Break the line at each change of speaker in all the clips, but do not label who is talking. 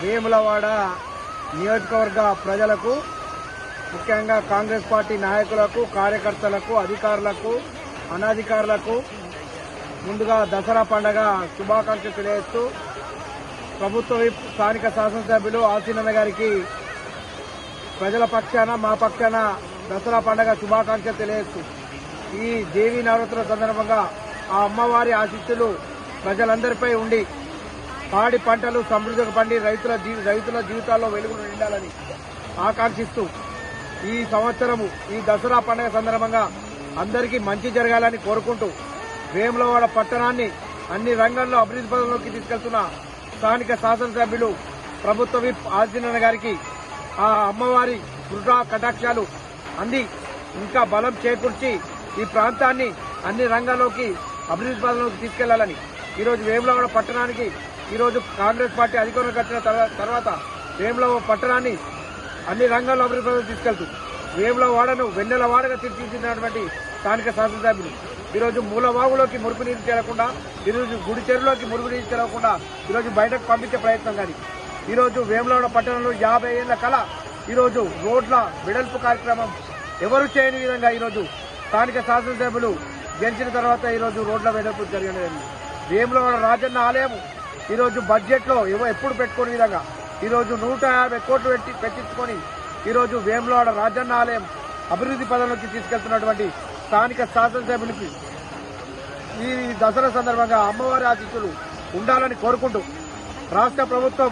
వేములవాడ నియోజకవర్గ ప్రజలకు ముఖ్యంగా కాంగ్రెస్ పార్టీ నాయకులకు కార్యకర్తలకు అధికారులకు అనధికారులకు ముందుగా దసరా పండగ శుభాకాంక్షలు తెలియజేస్తూ ప్రభుత్వ స్థానిక శాసనసభ్యులు ఆసీనన్న గారికి ప్రజల పక్షాన మా పక్షాన దసరా పండగ శుభాకాంక్షలు తెలియజేస్తూ ఈ దేవీ నవరాత్రుల సందర్భంగా ఆ అమ్మవారి ఆశిస్సులు ప్రజలందరిపై ఉండి పాడి పంటలు సమృద్ధిగా పండి రైతుల రైతుల జీవితాల్లో వెలుగులు నిండాలని ఆకాంక్షిస్తూ ఈ సంవత్సరము ఈ దసరా పండుగ సందర్భంగా అందరికీ మంచి జరగాలని కోరుకుంటూ వేములవాడ పట్టణాన్ని అన్ని రంగాల్లో అభివృద్ధి పదంలోకి తీసుకెళ్తున్న స్థానిక శాసనసభ్యులు ప్రభుత్వ విప్ ఆదిత్యనారాయణ గారికి ఆ అమ్మవారి దృఢ కటాక్షాలు అంది. ఇంకా బలం చేకూర్చి ఈ ప్రాంతాన్ని అన్ని రంగాల్లోకి అభివృద్ధి పదంలోకి తీసుకెళ్ళాలని ఈరోజు వేములవాడ పట్టణానికి ఈరోజు కాంగ్రెస్ పార్టీ అధికారంలోకి వచ్చిన తర్వాత వేములవ పట్టణాన్ని అన్ని రంగాల్లో అభివృద్ధి తీసుకెళ్తుంది తీసుకెళ్తూ వేములవాడను వెన్నెల వాడగా తీర్చిదిద్దినటువంటి స్థానిక శాసనసభ్యులు. ఈరోజు మూలవాగులోకి మురుగు నీరు చేరకుండా ఈరోజు గుడి చెరువులోకి మురుగు నీరు చేరకుండా ఈరోజు బయటకు పంపించే ప్రయత్నం కానీ ఈరోజు వేములవాడ పట్టణంలో యాభై ఏళ్ళ కళ ఈరోజు రోడ్ల వెడల్పు కార్యక్రమం ఎవరు చేయని విధంగా ఈరోజు స్థానిక శాసనసభ్యులు గెలిచిన తర్వాత ఈరోజు రోడ్ల వెడల్పు జరిగినది. వేములవాడ రాజన్న ఆలయం ఈరోజు బడ్జెట్లో ఏవో ఎప్పుడు పెట్టుకునే విధంగా ఈరోజు నూట యాభై కోట్లు పెట్టి పెట్టించుకొని ఈరోజు వేములవాడ రాజన్న ఆలయం అభివృద్ధి పదంలోకి తీసుకెళ్తున్నటువంటి స్థానిక శాసనసభ్యులకి ఈ దసరా సందర్భంగా అమ్మవారి ఆశీస్సులు ఉండాలని కోరుకుంటూ రాష్ట్ర ప్రభుత్వం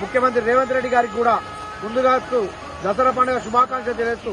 ముఖ్యమంత్రి రేవంత్ రెడ్డి గారికి కూడా ముందుగా దసరా పండుగ శుభాకాంక్షలు తెలియజేస్తూ